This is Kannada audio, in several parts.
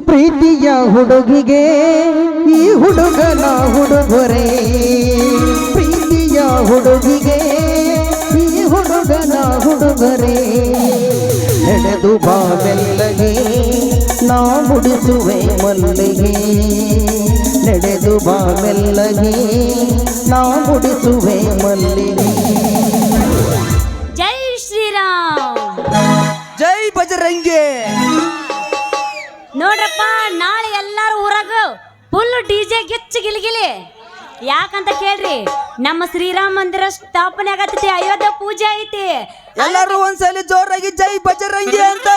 ಪ್ರೀತಿಯ ಹುಡುಗಿಗೆ ಈ ಹುಡುಗನ ಹುಡುಗರೇ. ಪ್ರೀತಿಯ ಹುಡುಗಿಗೆ ಈ ಹುಡುಗನ ಹುಡುಗರೇ. ನಡೆದು ಬಾ ಮೆಲ್ಲಗೆ ನಾ ಮುಡಿಸುವೆ ಮಲ್ಲಿಗೆ. ನಡೆದು ಬಾ ಮೆಲ್ಲಗೆ ನಾ ಮುಡಿಸುವೆ ಮಲ್ಲಿಗೆ. ಜೈ ಶ್ರೀರಾಮ್. ಜೈ ಬಜರಂಗಿ. ನೋಡ್ರಪ್ಪ ನಾಳೆ ಎಲ್ಲಾರು ಊರಾಗ ಫುಲ್ ಡಿ ಜೆ ಗಿಚ್ಚ ಗಿಲಿಗಿಲಿ ಯಾಕಂತ ಕೇಳ್ರಿ ನಮ್ಮ ಶ್ರೀರಾಮ ಮಂದಿರ ಸ್ಥಾಪನೆ ಆಗತ್ತೈತಿ ಅಯೋಧ್ಯ ಪೂಜೆ ಐತಿ. ಎಲ್ಲರೂ ಒಂದ್ಸಲ ಜೋರಾಗಿ ಜೈ ಬಜರಂಗಿ ಅಂತ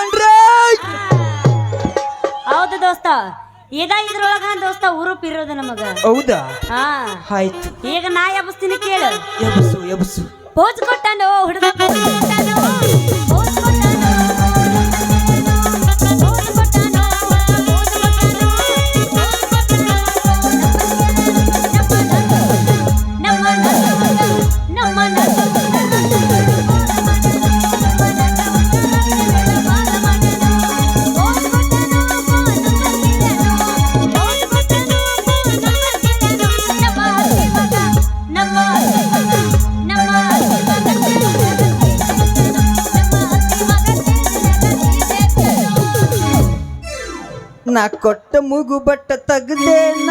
ಹೌದು ದೋಸ್ತ ಇದ ಇದ್ರೊಳಗ ದೋಸ್ತ ಉರುಪ್ ಇರೋದು ನಮಗ. ಹೌದಾ? ಹಾ. ಆಯ್ತು. ಈಗ ನಾ ಎಬ್ಸ್ತೀನಿ ಕೇಳು. ಎಬ್ಸು ಎಬ್ಸು. ಪೋಸ್ ಕೊಟ್ಟಾನು ಹುಡುಗ ಕೊಟ್ಟಾನು ನಾ ಕೊಟ್ಟ ಮುಗು ಬಟ್ಟ ತೆಗ್ದೇನ.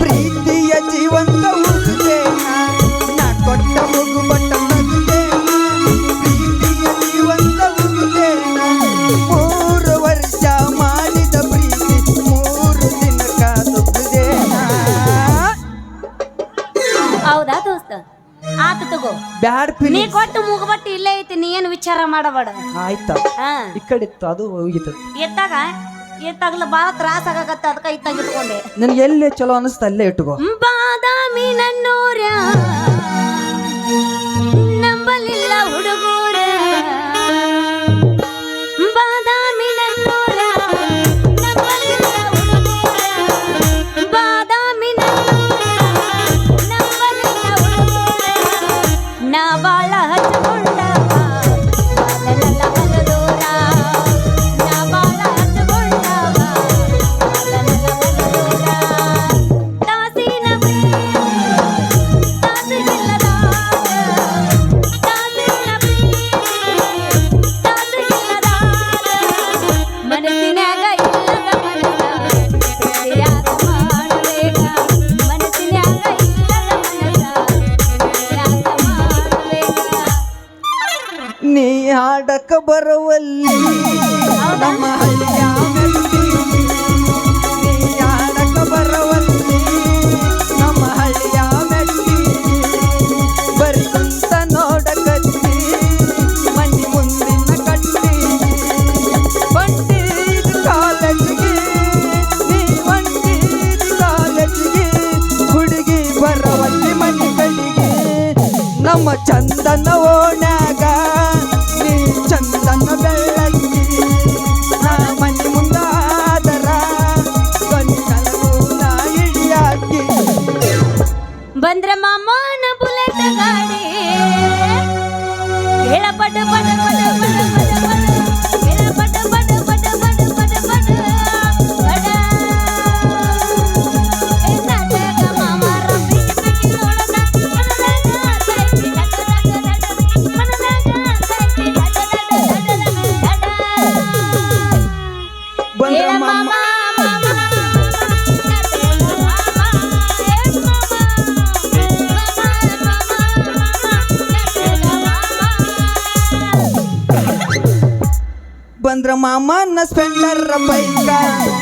ಪ್ರೀತಿಯ ಜೀವಂತ ಉಳಿದೇನ ನಾ ಕೊಟ್ಟ ಮುಗು ಬಟ್ಟ ತೆಗ್ದೇನ. ಪ್ರೀತಿಯ ಜೀವಂತ ಉಳಿದೇನ ಮೂರು ವರ್ಷ ಮಾಡಿದ ಪ್ರೀತಿ ಮೂರು ದಿನಕ ದುಗ್ದೇನ ಹೌದಾ ದೋಸ್ತ? ಆತು ತಗೋ. ಬ್ಯಾಡ್ ನೀ ಪಿಲಿ ಕೊಟ್ಟು ಮುಗಬಟ್ಟು ಇಲ್ಲೇ ಐತಿ ನೀ ಏನು ವಿಚಾರ ಮಾಡಬೇಡ. ಆಯ್ತಾ? ಹಾ. ಈ ಕಡೆ ಇತ್ತು ಅದು ಹೋಗಿತ್ತು. ಎತ್ತಾಗ? ಎತ್ತಾಗಲ ಬಾಳ ತ್ರಾಸ ಆಗತ್ತ ಅದಕ್ಕ ಇತ್ತಾಗ ಇಟ್ಕೊಂಡೆ ನನಗೆ ಎಲ್ಲೇ ಚಲೋ ಅನಿಸ್ತಾ ಅಲ್ಲೇ ಇಟ್ಕೋ. ಬಾದಾಮಿ ನನ್ನೂರ. ಮಾಮನ ಸ್ಪೆಂಡರ್ ಬೈಕ.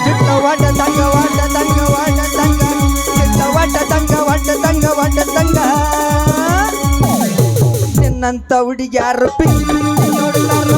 ಚಿಟ್ಟ ವಾಟ ತಂಗ ವಾಟ ತಂಗ ವಾಟ ತಂಗ. ಚಿಟ್ಟ ವಾಟ ತಂಗ ವಾಟ ತಂಗ ವಾಟ ತಂಗ. ನಿನ್ನಂತ ಹುಡುಗ್ಯಾರು ಪಿಕ್ಕಿ ಪಿಕ್ಕಿ ನೋಡ್ತಾರ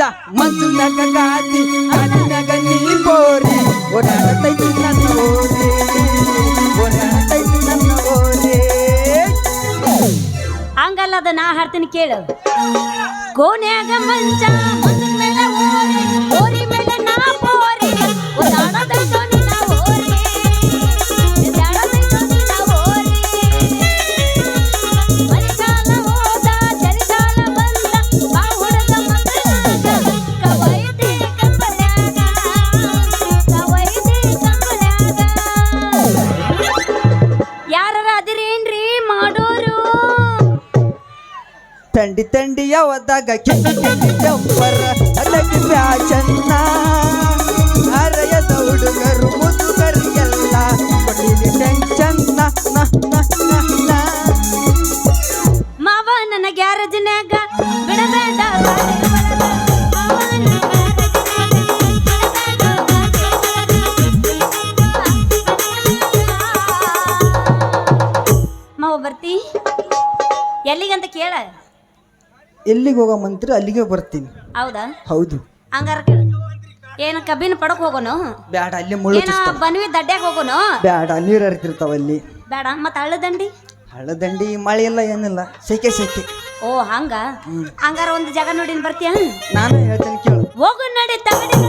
ಮಂಚದ ಮ್ಯಾಗ ಗಾದಿ ಬೋರಿ ನನ್ನ ಓರಿ. ಓಡಾಡತೈತಿ ನನ್ನ ಓರಿ. ಹಂಗಲ್ಲ ಅದ ನಾ ಹಾಡ್ತೀನಿ ಕೇಳು. ಕೋನ್ಯಾಗ ಮಂಚ ತಂಡಿ ತಂಡಿ ಯಾವದಾಗ ಕೆಂಡಿ ಕೆಂಡಿ ಜಂಪರ ಅದಕ್ಕೆ ಫ್ಯಾಷನ್ನ ಅರೆಯದ ಹುಡುಗರು ಮುದುಗರಿಗೆಲ್ಲ. ಮಾವ ನನ್ನ ಬಿಡಬೇಡ ಬರ್ತಿ? ಎಲ್ಲಿಗಂತ ಕೇಳ. ಎಲ್ಲಿಗೆ ಹೋಗೋ ಮಂತ್ರಿ ಅಲ್ಲಿಗೆ ಬರ್ತೀನಿ. ಹೌದಾ? ಹೌದು. ಹಂಗಾರ ಕೇಳ. ಏನು ಕಬ್ಬಿನ ಪಡಕ್ ಹೋಗೋನು? ಬ್ಯಾಡ ಅಲ್ಲಿ ಮುಳ್ಳು ಏನ ಚುಚ್ತಾವ. ಬನ್ವಿ ದಡ್ಡ್ಯಾಗ ಹೋಗೋನು? ಬ್ಯಾಡ ನೀರು ಹರಿತಿರ್ತಾವ ಅಲ್ಲಿ. ಬೇಡ ಮತ್ತೆ ಹಳ್ಳದಂಡಿ ಹಳ್ಳದಂಡಿ ಮಳೆ ಇಲ್ಲ ಏನಿಲ್ಲ. ಸೆಕೆ ಸೆಕೆ. ಓ ಹಂಗ? ಹಂಗಾರ ಒಂದು ಜಾಗ ನೋಡಿ ಬರ್ತೀಯ? ನಾನು ಹೇಳ್ತೇನೆ ಕೇಳು. ಹೋಗು ನಡಿ ತಗಡಿನ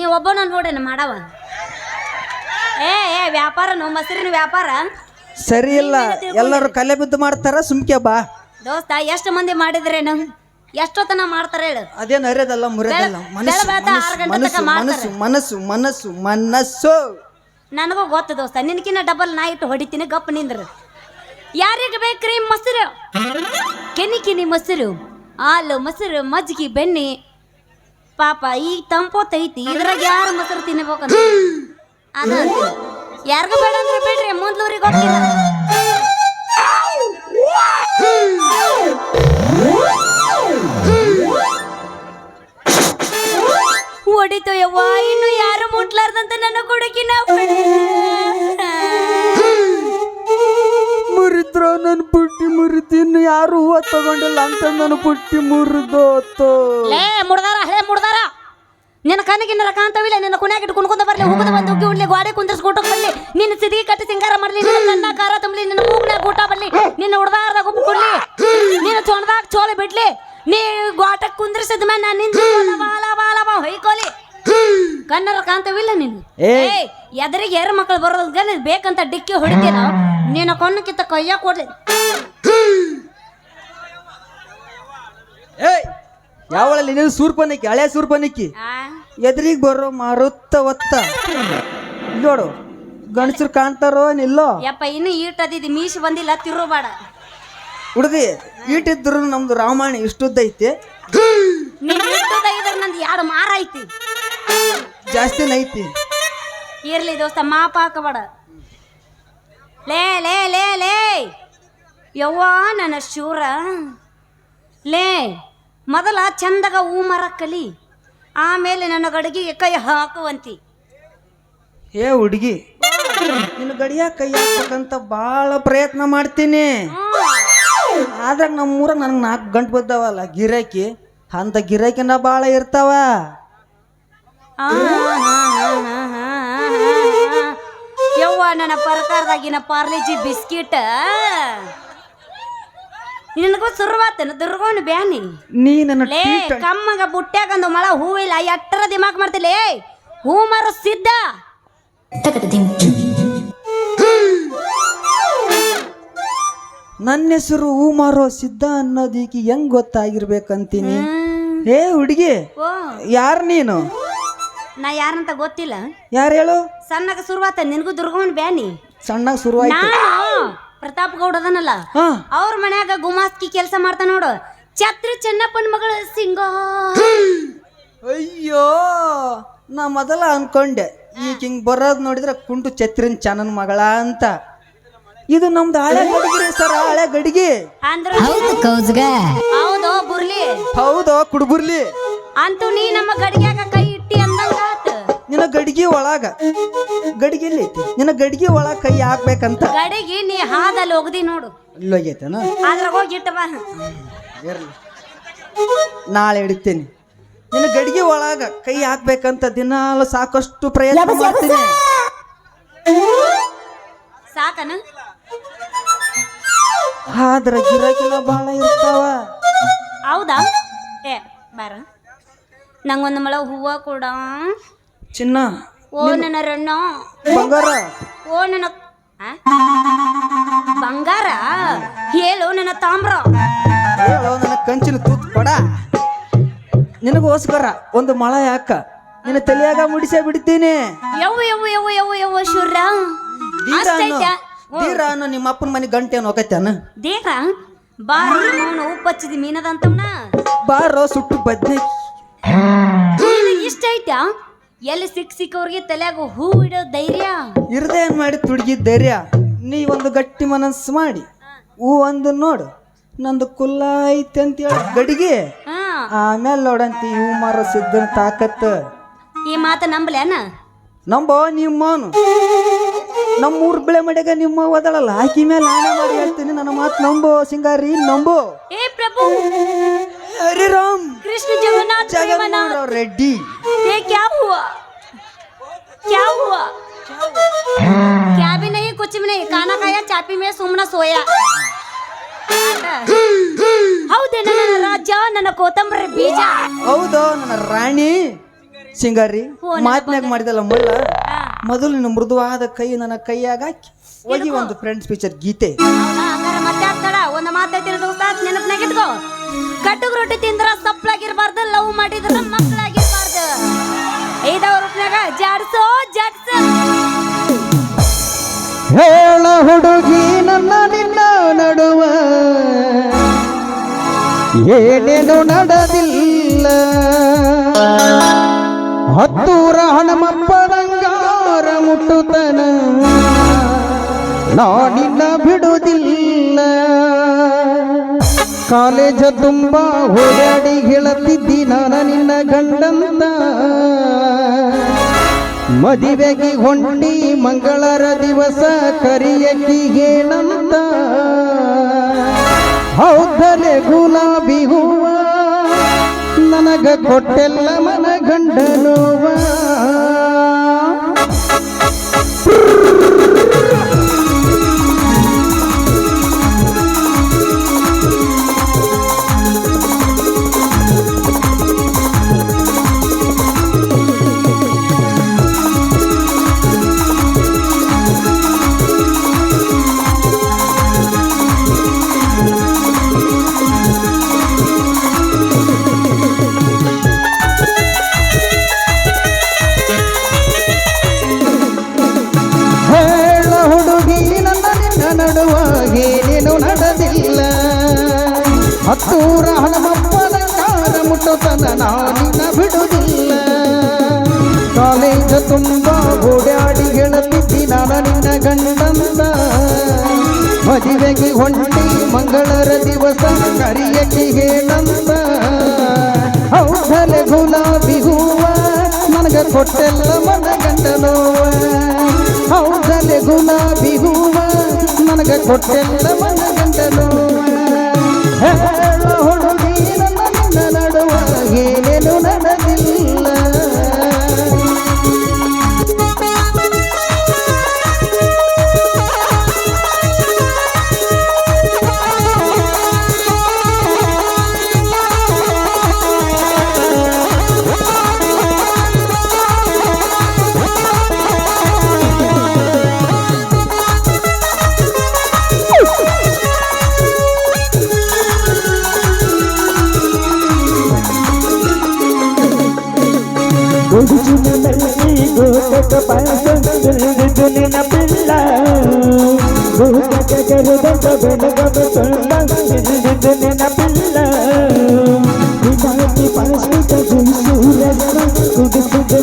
ನೀ ಒಬ್ಬನ ನೋಡೇನ ಮಾಡವ? ಏ ಏ ವ್ಯಾಪಾರನು ಮೊಸರಿನ ವ್ಯಾಪಾರ? ಸರಿ ಇಲ್ಲ ಎಲ್ಲರೂ ಕಲೆ ಬಿದ್ದು ಮಾಡ್ತಾರ ಸುಮ್ಕೆ ಬಾ. ದೋಸ್ತ ಎಷ್ಟು ಮಂದಿ ಮಾಡಿದ್ರೇನು? ಎಷ್ಟೊತ್ತನ ಮಾಡ್ತಾರೆ ಹೇಳು? ಅದೇನು ಅರಿಯೋದಲ್ಲ ಮುರಿಯೋದಲ್ಲ? ಮನಸ್ಸು ಮನಸ್ಸು ಮನಸ್ಸು ಮನಸ್ಸು ಮನಸ್ಸು ಮನಸ್ಸು ನನಗೂ ಗೊತ್ತು ದೋಸ್ತ ನಿನಕಿನ್ನ ಡಬಲ್ ನಾ ಇಟ್ಟು ಹೊಡಿತೀನಿ ಗಪ್ ನಿಂದ್ರ. ಯಾರಿಗೆ ಬೇಕ್ರಿ ಮೊಸರು? ಕೆನಿ ಕಿನಿ ಮೊಸರು ಹಾಲು ಮೊಸರು ಮಜ್ಜಿಗೆ ಬೆಣ್ಣೆ ಪಾಪ ಈ ತಂಪೊತ್ತೈತಿ. ಇದ್ರಾಗ ಯಾರು ಮೊಸರು ತಿನ್ನಬೇಕಂತ ಅದ. ಯಾರಿಗೂ ಬೇಡ ಅಂದ್ರೆ ಬಿಡ್ರಿ ಮುಂದ್ಲೂರಿಗೆ ಹೋಗ್ತೀನಿ ಹೊಡಿತು ಯವ್ವ ಇನ್ನು ಯಾರು ಮುಟ್ಲಾರ್ದಂತ ನನ್ನ ಕುಡುಕಿನ ಮುರಿದ್ರ ನನ್ನ ಪುಟ್ಟಿ ಮುರಿದಿನ್ನು ಯಾರು ಹೂವ ತಗೊಂಡಿಲ್ಲ ಅಂತ ನನ್ನ ಪುಟ್ಟಿ ಮುರಿದೋತು ಲೇ ಮುಡ್ದಾರ ಹೇ ಮುಡ್ದಾರ ನಿನ್ನ ಕನಗಿನ ಕಾಂತವಿಲ್ಲ ನಿನ್ನ ಕುಣ್ಯಾಗ ಇಟ್ಟು ಕುಣ್ಕೊಂಡ ಬರ್ಲಿ ಹೋಗೋದ ಬಂದು ಉಗ್ಗಿ ಉಡ್ಲಿ ಗೋಡೆ ಕುಂದ್ರಸ್ ಊಟಕ್ಕೆ ಬರ್ಲಿ. ನಿನ್ನ ಸಿದಿಗೆ ಕಟ್ಟಿ ಸಿಂಗಾರ ಮಾಡ್ಲಿ ನಿನ್ನ ಕಣ್ಣ ಕಾರ ತುಂಬಲಿ ನಿನ್ನ ಮೂಗ್ನಾಗ ಊಟ ಬರ್ಲಿ. ನಿನ್ನ ಉಡ್ದಾರ್ದಾಗ ಉಪ್ಪು ಕೊಡ್ಲಿ. ನಿನ್ನ ಚೊಣದಾಗ ಚೋಲೆ ಬಿಡ್ಲಿ. ನೀ ಗೋಟಕ್ಕೆ ಕುಂದ್ರಿಸಿದ ಮೇಲೆ ನಾನು ನಿಂತು ಬಾಲ ಬಾಲ ಬಾ ಹೊಯ್ಕೋಲಿ. ಕಣ್ಣರ ಕಾಂತವಿಲ್ಲ ನೀನು? ಏ. ಏಯ್ ಎದರಿಗೆ ಎರ ಮಕ್ಕಳು ಬರೋದ್ ಬೇಕಂತ ಡಿಕ್ಕಿ ಹೊಡಿತೀನ ನಿನ್ನ ಕೊನ್ನಕ್ಕಿಂತ ಕೈಯ ಕೊಡ್ಲಿ. ಏಯ್. ಯಾವಳಲ್ಲಿ ನೀವು ಸೂರ್ಪನಿಕ್ಕಿ ಹಳೆ ಸೂರ್ಪನಿಕ್ಕಿ ಎದ್ರಿಗೆ ಬರೋ ಮಾರುತ್ತ ಒತ್ತ. ನೋಡು ಗಂಡಸರು ಕಾಣ್ತಾರೋ ನಿಲ್ಲೋ? ಯಪ್ಪ ಇನ್ನು ಈಟದಿದ್ದು ಮೀಸಿ ಬಂದಿಲ್ಲ ತಿರುಬೇಡ ಹುಡುಗಿ ಈಟಿದ್ರು ನಮ್ದು ರಾಮಾಯಣ ಇಷ್ಟುದ್ದೈತಿ ನೀನ್ ಇಟ್ಟದ ಇದ್ರ ನಂದು ಎರಡು ಮಾರ ಐತಿ? ಜಾಸ್ತಿನ ಐತಿ ಇರ್ಲಿ ದೋಸ್ತ ಮಾಪ ಹಾಕಬೇಡ. ಲೇ ಲೇ ಲೇ ಲೇ. ಯವ್ವ ನನ್ನ ಶೂರ. ಲೇ. ಮೊದಲ ಚಂದಗ ಹೂ ಮರ ಕಲಿ ಆಮೇಲೆ ನನ್ನ ಗಡಿಗೆಗೆ ಕೈ ಹಾಕುವಂತಿ ಏ ಹುಡುಗಿ ನಿನ್ನ ಗಡಿಯ ಕೈ ಹಾಕ್ಬೇಕಂತ ಭಾಳ ಪ್ರಯತ್ನ ಮಾಡ್ತೀನಿ ಆದ್ರೆ ನಮ್ಮ ಊರಾಗ ನನಗೆ ನಾಲ್ಕು ಗಂಟೆ ಬಿದ್ದಾವಲ್ಲ ಗಿರಾಕಿ ಅಂತ ಗಿರಾಕಿನ ಭಾಳ ಇರ್ತಾವ. ಯವ್ವ ನನ್ನ ಪರಕಾರದಾಗಿನ ಪಾರ್ಲಿಜಿ ಬಿಸ್ಕಿಟ್ ನಿನಗೂ ಶುರುವಾತನ? ದುರ್ಗೋನ್ ಬ್ಯಾನಿ. ನೀ ನನ್ನ ಲೇ ಟ್ರೀಟ್ ಕಮ್ಮಗ ಬುಟ್ಟ್ಯಾಗಂದು ಮಳ ಹೂವಿಲ್ಲ. ಎಟ್ಟರ ದಿಮಾಕ್ ಮಾಡ್ತಿಲೇ ಹೂ ಮಾರೋ ಸಿದ್ಧ. ನನ್ನ ಹೆಸರು ಹೂ ಮಾರೋ ಸಿದ್ಧ ಅನ್ನೋದೀಗ ಹೆಂಗ್ ಗೊತ್ತಾಗಿರ್ಬೇಕಂತೀನಿ? ಏ ಹುಡುಗಿ ಓ. ಯಾರು ನೀನು? ನಾ ಯಾರಂತ ಗೊತ್ತಿಲ್ಲ. ಯಾರು ಹೇಳು? ಸಣ್ಣಗ ಶುರುವಾತ ನಿನಗೂ ದುರ್ಗೋನ್ ಬ್ಯಾನಿ. ಸಣ್ಣಗೆ ಶುರುವಾಯ್ತು. ನಾನು. ಪ್ರತಾಪ್ ಗೌಡ ಅದನಲ್ಲ? ಹಾ. ಅವ್ರ ಮನ್ಯಾಗ ಗುಮಾಸ್ತಿ ಕೆಲಸ ಮಾಡ್ತಾ ನೋಡು. ಛತ್ರಿ ಚೆನ್ನಪ್ಪನ ಮಗಳು ಸಿಂಗ. ಅಯ್ಯೋ ನಾ ಮೊದಲ ಅನ್ಕೊಂಡೆ ಈಗ ಹಿಂಗ್ ಬರೋದ್ ನೋಡಿದ್ರೆ ಕುಂಟು ಛತ್ರಿನ್ ಚನನ್ ಮಗಳ ಅಂತ. ಇದು ನಮ್ದು ಹಳೆ ಗಡಿಗೆ ಸರ್ ಹಳೆ ಗಡಿಗೆ. ಅಂದ್ರ ಹೌದು ಬುರ್ಲಿ. ಹೌದು ಕುಡ್ಬುರ್ಲಿ. ಅಂತೂ ನೀ ನಮ್ಮ ಗಡಿಗ್ಯಾಗ ಕೈ ಇಟ್ಟಿ ಅಂದಂಗಾತ ನಿನ್ನ ಗಡಿಗೆ ಒಳಗ ಗಡಿಗೆ ಎಲ್ಲಿ ಐತಿ? ನಿನ್ನ ಗಡಿಗೆ ಒಳಗ ಕೈ ಹಾಕ್ಬೇಕಂತ? ಗಡಿಗೆ ನೀ ಹಾದಲ್ಲಿ ಹೋಗದಿ ನೋಡು. ಇಲ್ಲೋಗೈತೇನ ಅದ್ರಾಗ ಹೋಗಿ ಇಟ್ಟ ಬಾ. ಇರ್ಲಿ. ನಾಳೆ ಹಿಡಿತೇನೆ ನಿನ್ನ ಗಡಿಗೆ ಒಳಗ ಕೈ ಹಾಕ್ಬೇಕಂತ ದಿನಾಲು ಸಾಕಷ್ಟು ಪ್ರಯತ್ನ ಮಾಡ್ತೀನಿ. ಸಾಕನ? ಆದ್ರ ಗಿರಾಕಿನ ಬಹಳ ಇರ್ತಾವ. ಹೌದಾ? ಏ ಬಾರ. ನಂಗೊಂದು ಮಳ ಹೂವ ಕೊಡ. ಚಿನ್ನ? ಓ ನನ್ನ ರಣ್ಣ ಬಂಗಾರ? ಓ ನನ್ನ ಆ? ಬಂಗಾರ? ಹೇಳು ನನ್ನ ತಾಮ್ರ. ಹೇಳೋ ನನ್ನ ಕಂಚಿನ ತೂತ್ ಕೊಡ ನಿನಗೋಸ್ಕರ ಒಂದು ಮಳ ಯಾಕ ನಿನ್ನ ತಲೆಯಾಗ ಮುಡಿಸೇ ಬಿಡ್ತೀನಿ. ಯವ್ ಯವ್ ಯವ್ ಯವ್ ಯವ್ವ ಶುರ್ರ ದೀರ ಅನ್ನೋ ಅಷ್ಟೈತಾ ದೀರ ಅನ್ನೋ ನಿಮ್ಮ ಅಪ್ಪನ ಮನೆ ಗಂಟೆ ಏನು ಹೋಗತ್ತೇನ ದೇಹ ಬಾರ ಅವನು ಉಪ್ಪಚ್ಚಿದ ಮೀನದಂತವ್ನ. ಬಾರೋ ಸುಟ್ಟು ಬದ್ನೆ. ಇಷ್ಟ ಐತಾ ಎಲ್ಲಿ ಸಿಕ್ ಸಿಕ್ಕವ್ರಿಗೆ ತಲೆಯಾಗ ಹೂ ಇಡೋ ಧೈರ್ಯ? ಇರದೆ ಏನ್ ಮಾಡಿ ತುಡುಗಿದ ಧೈರ್ಯ? ನೀ ಒಂದು ಗಟ್ಟಿ ಮನಸ್ಸು ಮಾಡಿ ಹೂ ಒಂದು ನೋಡು ನಂದು ಕುಲ್ಲ ಐತೆ ಅಂತ ಹೇಳಿ. ಗಡಿಗೆ? ಹಾ. ಆಮೇಲೆ ನೋಡಂತಿ ಹೂ ಮಾರ ಸಿದ್ದನ ತಾಕತ್. ಈ ಮಾತ ನಂಬಲೇನ ನಂಬೋ ನಿಮ್ಮವನು ನಮ್ಮ ಊರ್ ಬೆಳೆ ಮಡ್ಯಾಗ ನಿಮ್ಮ ಓದಳಲ್ಲ ಆಕಿ ಮೇಲೆ ಆಣೆ ಮಾಡಿ ಹೇಳ್ತೀನಿ ನನ್ನ ಮಾತು ನಂಬೋ ಸಿಂಗಾರಿ ನಂಬೋ ಏ ಪ್ರಭು ಹರಿರಾಮ್ कृष्ण जगन्नाथ प्रेमानंद ಜಗನ್ಮೋಹನ್ ರೆಡ್ಡಿ ये क्या हुआ क्या हुआ क्या भी नहीं कुछ भी नहीं खाना खाया चापी में सुमना सोया ಹೌದೇ ನನ್ನ ರಾಜ ನನ್ನ ಕೋತಂಬರಿ ಬೀಜ ಹೌದು ನನ್ನ ರಾಣಿ ಸಿಂಗಾರಿ ಓ, ನನ್ನ ಮಾತ್ನಾಗ ಮಾಡಿದಲ್ಲ ಮಲ್ಲ ಆ, ಮೊದಲು ನಿನ್ನ ಮೃದುವಾದ ಕೈ ನನ್ನ ಕೈಯಾಗ ಹೋಗಿ ಒಂದು ಫ್ರೆಂಡ್ಸ್ ಪಿಕ್ಚರ್ ಗೀತೆ. ಹೌದಾ? ಹಂಗಾರೆ ಮತ್ತೆ ಆಗ್ತಾಳ? ಒಂದು ಮಾತೈತಿ ದೋಸ್ತ ನೆನಪಿನಾಗ ಇಟ್ಕೋ. ಕಟ್ಟುಗ್ ರೊಟ್ಟಿ ತಿಂದ್ರ ಸಪ್ಲಾಗಿರ್ಬಾರ್ದು ಲವ್ ಮಾಡಿದ್ರ ಮಕ್ಕಳಾಗಿರ್ಬಾರ್ದು. ಐದವ ರೂಪನಾಗ ಜಾಡ್ಸೋ ಜಾಡ್ಸೋ. ಹೇಳ ಹುಡುಗಿ ನನ್ನ ನಿನ್ನ ನಡುವ. ಏನೇನು ನಡೆದಿಲ್ಲ. ಹತ್ತೂರ ಹಣಮಪ್ಪನಂಗಾರ ಮುಟ್ಟುತನ. ನಾಡಿನ ಬಿಡುವುದಿಲ್ಲ. ಕಾಲೇಜ ತುಂಬ ಓಡಾಡಿ ಹೇಳುತ್ತಿದ್ದಿ ನಾನು ನಿನ್ನ ಗಂಡಂತ. ಮದುವೆಗೆ ಹೊಂಡಿ ಮಂಗಳರ ದಿವಸ ಕರಿಯಕಿಗೇನಂತ ಹೌದಲೆ ಗುಲಾಬಿ ಹೂವ, ನನಗ ಕೊಟ್ಟೆಲ್ಲ ಮನ ಗಂಡನೋವ. Thank you. ಹೊಂಟಿ ಮಂಗಳರ ದಿವಸ, ಕರಿಯಕ್ಕೆ ಹೇಳಂದ ಔಷಧ ಗುಲಾಬಿ ಹೂವ, ನನಗ ಕೊಟ್ಟೆಲ್ಲ ಮನ ಗಂಡನೋವ ಔಷಧ ಗುಲಾಬಿ ಹೂವ, ನನಗ ಕೊಟ್ಟೆಲ್ಲ ಮನ ಗಂಡನೋವ ಹೇಳ ಹುಡುಗಿ, ನನ್ನ ನಡುವ, ಏನೇನು ನಡೆದಿಲ್ಲ.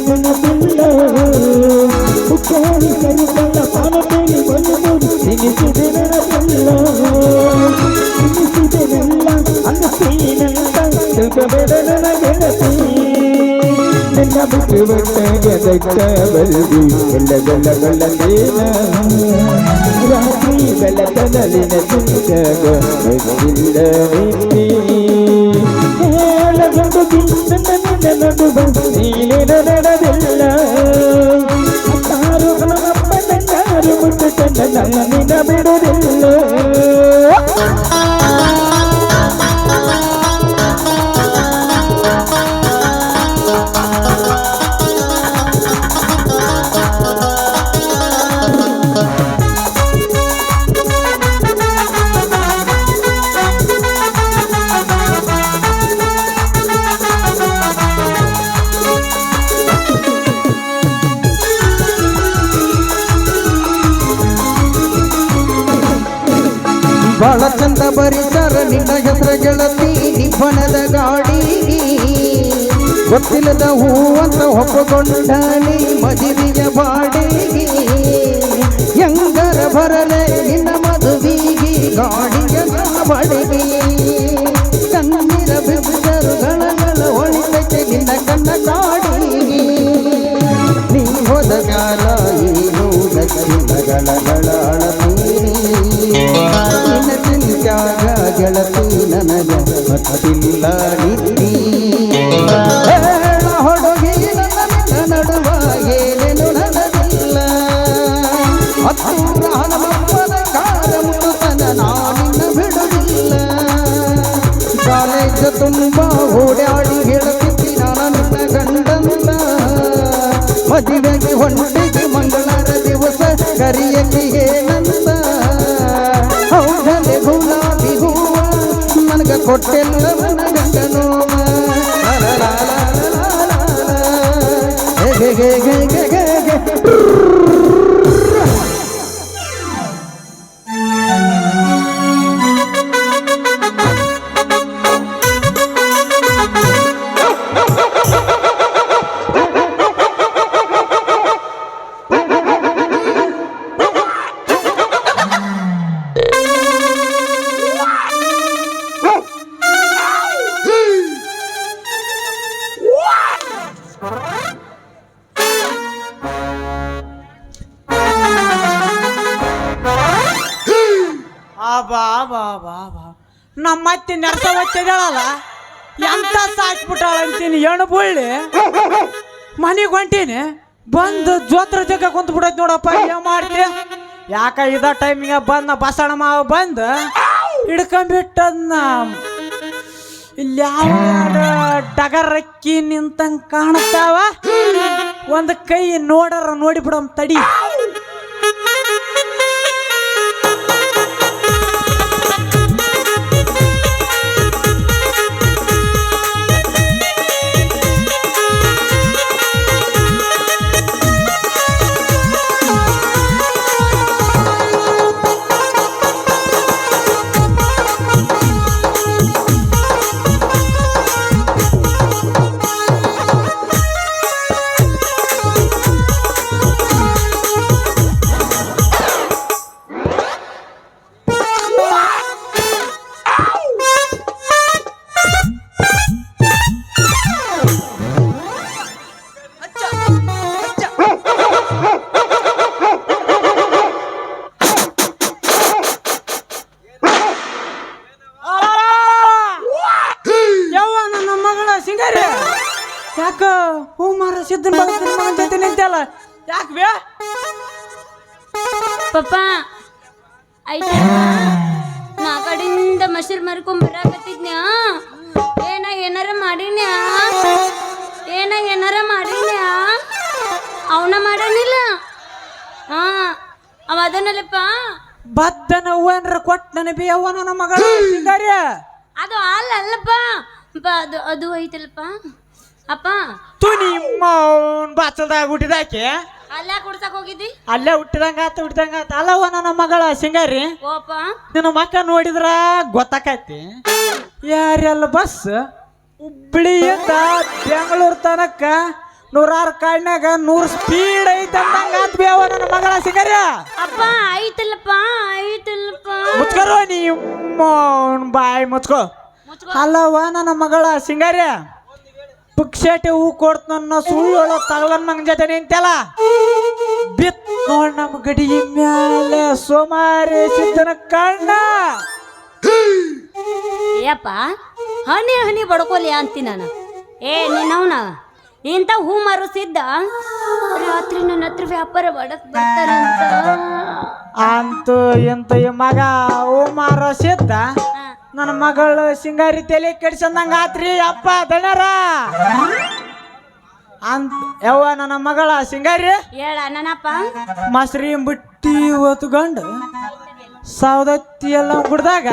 ನನ್ನ ಪಿಳ್ಳ ಉಕ್ಕಾರಿ ಕರು ನನ್ನ ಪಾನದಲ್ಲಿ ಬಂದು ತಿನಿಸಿದೆ ನನ್ನ ಪಿಳ್ಳ ತಿನಿಸಿದೆ ನನ್ನ ನಿನ್ನ ಬಿಟ್ಟು ಬಿಟ್ಟ ಗದಕ್ಕ ಬಲ್ವಿ ಎಲ್ಲ ಗಲ್ಲ ನಡುವ ನೀನೇನ ನಡೆದಿಲ್ಲ ಹತ್ತಾರು ಕಣಪ್ಪ ನನ್ನಾರು ಮುಟ್ಟು ನನ್ನ ನಿನ್ನ ಬಿಡುವುದಿಲ್ಲ. ನಿಬ್ಬಣದ ಗಾಡಿ. ಗೊತ್ತಿಲ್ಲದ ಹೂವಂತ ಒಪ್ಪಕೊಂಡಾಲಿ ಮದುವೆಯ ಬಾಡಿ. ಹೆಂಗರ ಬರಲೆ ನಿನ್ನ ಮದುವಿಗೆ ಗಾಡಿಯ ಬಡಿಗೆ. ಕಣ್ಣಿರ ಬಿಬ್ಬರು ಗಳಗಳ ಒಳಿತಕ್ಕೆ ನಿನ್ನ ಕಣ್ಣ ಕಾಡಿಗೆ. ನೀ ಹೋದ ಕಾಲ ಏನು ಗಳ ಅಳತೀರಿ ನಿನ್ನ ಚಿಂತ್ಯಾಗ ಗೆಳತಿ ನನಗ ಮತ್ತಿಲ್ಲ ನಿತ್ತಿ ಯಾಕ ಇದ ಟೈಮಿಗೆ ಬಂದ ಬಸಣ ಮಾವ ಬಂದು? ಹಿಡ್ಕೊಂಡ್ಬಿಟ್ಟದ್ನ. ಇಲ್ಲಿ ಯಾವ ಟಗರಕ್ಕಿ ನಿಂತಂಗ್ ಕಾಣ್ತಾವ ಒಂದು ಕೈ ನೋಡರ ನೋಡಿ ತಡಿ. ಹೂವನ್ರ ಬಿ ನನ್ನ ಮಗಳು ಸಿಂಗಾರಿ ಅದು ಅಲ್ಲ ಅಲ್ಲಪ್ಪ. ಅದು ಅದು ಐತಲ್ಲಪ್ಪ ಅಪ್ಪ. ತು ನಿಮ್ಮ ಅವ್ನ್ ಬಾಚಲ್ದಾಗ ಹುಟ್ಟಿದಾಕೆ? ಅಲ್ಲೇ ಕುಡ್ಸಕ್ ಹೋಗಿದ್ದಿ? ಅಲ್ಲೇ ಹುಟ್ಟಿದಂಗ ಆತ ಹುಟ್ಟಿದಂಗ ಆತ. ಅಲ್ಲವ ನನ್ನ ಮಗಳ ಸಿಂಗಾರಿ. ಓಪ. ನಿನ್ನ ಮಕ್ಕ ನೋಡಿದ್ರ ಗೊತ್ತಾಕೈತಿ? ಯಾರೆಲ್ಲ ಬಸ್? ಹುಬ್ಳಿಯಿಂದ ಬೆಂಗಳೂರು ತನಕ ನೂರಾರು ಕಾಡ್ನಾಗ ನೂರು ಸ್ಪೀಡ್ ಐತೆ ಅಂದಂಗ ಆತ್ ಅವ ನನ್ನ ಮಗಳ ಸಿಂಗಾರಿ. ಅಪ್ಪ ಐತಲ್ಲಪ್ಪ ಐತಲ್ಲಪ್ಪ. ಮುಚ್ಕರೋ ನೀ ಬಾಯ್ ಮುಚ್ಕೋ. ಅಲ್ಲವ ನನ್ನ ಮಗಳ ಸಿಂಗಾರಿ. ಪುಕ್ಷೇಟಿ ಹೂ ಕೊಡ್ತನ್ನ ಸುಳ್ಳು ಹೇಳೋ ತಗಲನ್ ನಂಗೆ ಜೊತೆ ನಿಂತಲ್ಲ ಬಿತ್ ನೋಡ್ ನಮ್ ಗಡಿ ಮ್ಯಾಲೆ ಸೋಮಾರಿ ಸಿದ್ದನ ಕಣ್ಣ. ಏಪ್ಪ ಹನಿ ಹನಿ ಬಡ್ಕೊಲಿ ಅಂತೀನಿ ನಾನು. ಏ ನಿನ್ನವನ ಇಂಥ ಹೂ ಮಾರು ಸಿದ್ಧ? ರಾತ್ರಿ ನನ್ನ ಹತ್ರ ವ್ಯಾಪಾರ ಮಾಡಕ್ ಬರ್ತಾರಂತ. ಅಂತೂ ಎಂತ ಈ ಮಗ ಹೂ. ಮಾರೋ ನನ್ನ ಮಗಳು ಸಿಂಗಾರಿ ತಲೆ ಕೆಡ್ಸಂದಂಗ ಆತ್ರಿ ಅಪ್ಪ ದಣರ. ಅಂತ ಯವ್ವ ನನ್ನ ಮಗಳ ಸಿಂಗಾರಿ? ಹೇಳ ನನ್ನಪ್ಪ. ಮಸ್ರಿ ಬುಟ್ಟಿ ಹೊತ್ಕೊಂಡು ಸೌದತ್ತಿ ಎಲ್ಲ ಬಿಡ್ದಾಗ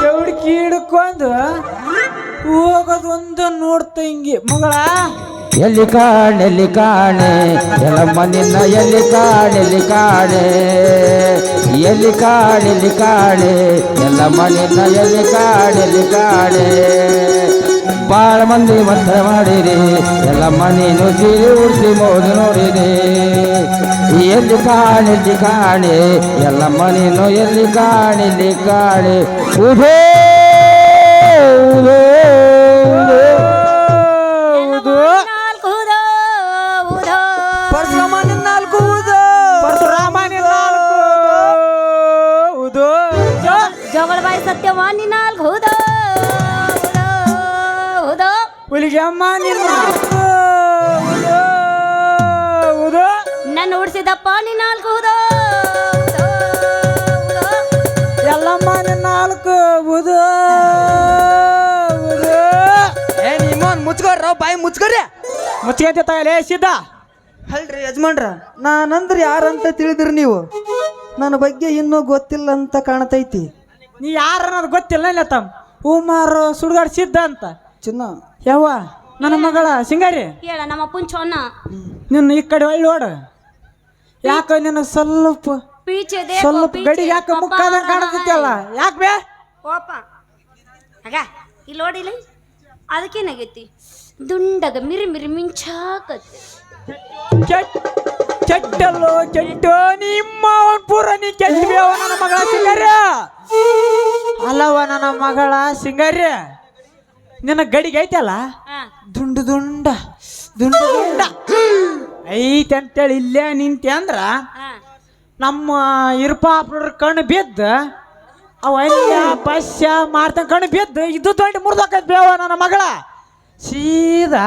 ಚೌಡ್ಕಿ ಹಿಡ್ಕೊಂಡು ಹೋಗೋದು ಒಂದು ನೋಡ್ತ ಹಿಂಗೆ. ಮಗಳ. ಎಲ್ಲಿ ಕಾಣೆ ಎಲ್ಲಿ ಕಾಣೆ? ಎಲ್ಲಮ್ಮ ನಿನ್ನ ಎಲ್ಲಿ ಕಾಣೆ ಎಲ್ಲಿ ಕಾಣೆ? ಎಲ್ಲಿ ಕಾಣೆ ಎಲ್ಲಿ ಕಾಣೆ? ಎಲ್ಲಮ್ಮ ನಿನ್ನ ಎಲ್ಲಿ ಕಾಣೆ ಎಲ್ಲಿ ಕಾಣೆ? ಬಾಳ ಮಂದಿ ಮಂತ್ರ ಮಾಡಿರಿ. ಎಲ್ಲಮ್ಮ ನೀನು ಸೀರೆ ಉಡ್ತಿ ಮೋದು ನೋಡಿರಿ. ಎಲ್ಲಿ ಕಾಣೆ ಎಲ್ಲಿ ಕಾಣೆ? ಎಲ್ಲಮ್ಮ ನೀನು ಎಲ್ಲಿ ಕಾಣೆ, ಎಲ್ಲಿ ಹೌದು ಜಗಳಬಾಯಿ. ಹುಲಿಗೆಮ್ಮ ನಿನ್ನ ನಾಲ್ಕು ಹೌದು. ಹೌದು. ನನ್ನ ಉಡ್ಸಿದಪ್ಪ ನೀ ನಾಲ್ಕು ಮುಚ್ಕೋರಿ. ಮುಚ್ಚಿಗೆ ತಗಲೇ ಸಿದ್ಧ. ಅಲ್ರಿ ಯಜಮಾನ್ರ ನಾನಂದ್ರ ಯಾರಂತ ತಿಳಿದ್ರಿ ನೀವು? ನನ್ನ ಬಗ್ಗೆ ಇನ್ನೂ ಗೊತ್ತಿಲ್ಲ ಅಂತ ಕಾಣತೈತಿ. ನೀ ಯಾರು ಅನ್ನೋದು ಗೊತ್ತಿಲ್ಲ ಇಲ್ಲ ತಮ್ಮ. ಹೂಮಾರು ಸುಡ್ಗಾಡ್ ಸಿದ್ಧ ಅಂತ. ಚಿನ್ನ. ಯವ್ವ ನನ್ನ ಮಗಳ ಸಿಂಗಾರಿ. ಹೇಳ ನಮ್ಮ ಅಪ್ಪನ್ ಚೊನ್ನ. ನಿನ್ನ ಈ ಕಡೆ ಒಳ್ಳೆ ನೋಡು ಯಾಕ ನಿನ್ನ ಸ್ವಲ್ಪ ಪೀಚೆ ಸ್ವಲ್ಪ ಪೀಚೆ. ಗಡಿ ಯಾಕ ಪಪ್ಪ ಮುಕ್ಕಾದ ರಹ ಕಾಣತೈತಿಯಲ್ಲ ಯಾಕೆ ಬೇ? ಓಪ. ಆಗ ಇಲ್ಲಿ ನೋಡಿಲ್ಲ ಅದಕ್ಕೇನಾಗೈತಿ? ದುಂಡಗ ಮಿರಿ ಮಿರಿ ಮಿಂಚಾಕತ್ತೆ ಚಟ್ ಕೆಟ್ಟಲ್ಲೋ ಕೆಟ್ಟೋ ನಿಮ್ಮ ಪುರನಿ ಪೂರ ನೀ ಕೆಟ್ಟಿವ್ಯವ ನನ್ನ ಮಗಳ ಸಿಂಗಾರಿ ಅಲ್ಲವ ನನ್ನ ಮಗಳ ಸಿಂಗಾರಿ ನಿನ್ನ ಗಡಿಗೆ ಐತಲ್ಲ? ದುಂಡು ದುಂಡ ದುಂಡು ದುಂಡ. ಐತೆ ಅಂತೇಳಿ ಇಲ್ಲೇ ನಿಂತೆ ಅಂದ್ರ ನಮ್ಮ ಇರ್ಪಾಪ್ರ ಕಣ್ಣು ಬಿದ್ದು ಅವ ಪಶ್ಯ ಮಾರ್ತ ಕಣ್ಣು ಬಿದ್ದು ಇದು ದೊಡ್ಡ ಮುರಿದೋಕೈತ್ ಬೇವ ನನ್ನ ಮಗಳ. ಸೀದಾ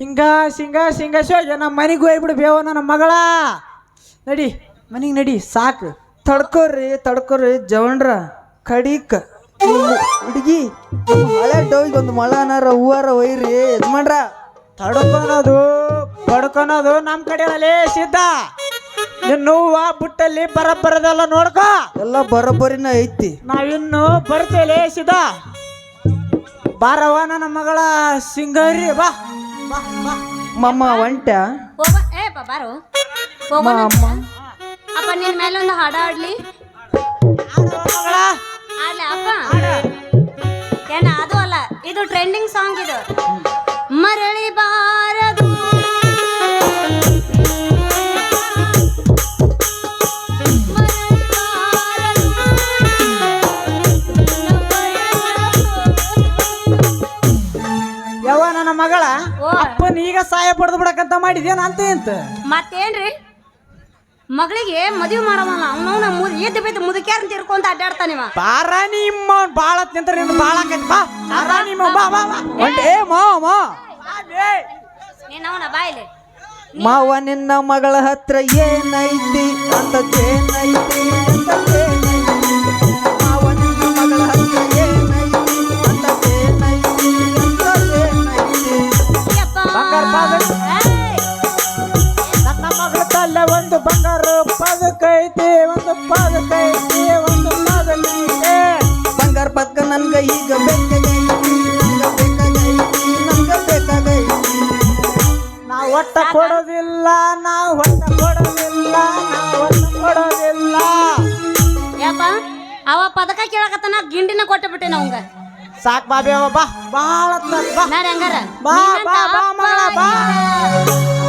ಹಿಂಗ ಸಿಂಗ ಸಿಂಗ ಏ ನಮ್ಮ ಮನೆಗೆ ಹೋಗ್ಬಿಡು ಬೇವ ನನ್ನ ಮಗಳ. ನಡಿ ಮನೆಗೆ ನಡಿ ಸಾಕು. ತಡ್ಕೋರಿ ತಡ್ಕೋರಿ ಜವಣ್ರ ಕಡಿಕ. ಹುಡುಗಿ ಮಳೆ ಟೋಗಿ ಒಂದು ಮಳನಾರ ಹೂವಾರ ಒಯ್ರಿ ಮಾಡ್ರ ತಡ್ಕೊಳೋದು ಪಡ್ಕೊನೋದು ನಮ್ಮ ಕಡೆ ಅಲ್ಲೇ ಸಿದ್ಧ. ಇನ್ನು ಹೂವ ಬುಟ್ಟಲ್ಲಿ ಬರಬ್ಬರದೆಲ್ಲ ನೋಡ್ಕೋ. ಎಲ್ಲ ಬರೋಬ್ಬರಿನ ಐತಿ. ನಾವಿನ್ನು ಬರ್ತೇವೆ ಸಿದ್ಧ. ಬಾರವ್ವ ನನ್ನ ಮಗಳ ಸಿಂಗಾರಿ. ಬಾ ಬಾ ಬಾ. ಮಮ್ಮ ಒಂಟ. ಹೋಗ ಏ ಬಾ ಬಾರು. ಹೋಗೋಣ ಅಮ್ಮ. ಅಪ್ಪ ನಿನ್ ಮೇಲೆ ಒಂದು ಹಾಡ ಆಡ್ಲಿ ಆಡವ್ವ ಮಗಳ. ಆಡ್ಲಿ ಅಪ್ಪ. ಏನ ಅದು ಅಲ್ಲ ಇದು ಟ್ರೆಂಡಿಂಗ್ ಸಾಂಗ್ ಇದು. ಮರಳಿ ಬಾರದು ಈಗ ಸಹಾಯ ಪಡೆದು ಬಿಡಕಂತ ಮಾಡಿದೇನ ಅಂತ ಎಂತ ಮತ್ತೇನ್ರಿ? ಮಗಳಿಗೆ ಮದುವೆ ಮಾಡವಲ್ಲ ಅವನವನ ಎದ್ದು ಬಿದ್ದು ಮುದುಕ್ಯಾರ ತಿರ್ಕೊಂತ ಅಡ್ಡಾಡ್ತಾನಿವ ಬಾರ ನಿಮ್ಮ ಬಾಳ ನಿಂತ ನಿನ್ನ ಬಾಳ ಆಕೈತಿ. ಬಾ ಬಾರ ನಿಮ್ಮ ಬಾ ಬಾ ಬಾ. ಒಂಟ ಏ ಮಾ ಮಾವ ಬಾ ಬೇ. ನೀನವನ ಬಾಯ್ಲೆ ಮಾವ ನಿನ್ನ ಮಗಳ ಹತ್ರ ಏನೈತಿ? ಅಂತ ಏನೈತಿ ಅಂತದೇನೈತಿ ಗಿಂಡಿನ ಅವಂಗ. ಸಾಕ್ ಬಾ ಬೇವ ಬಾ. ಬಾಳ ಬಾ. ಹಂಗಾರ? ಬಾ, ಬಾ, ಬಾ, ಬಾ.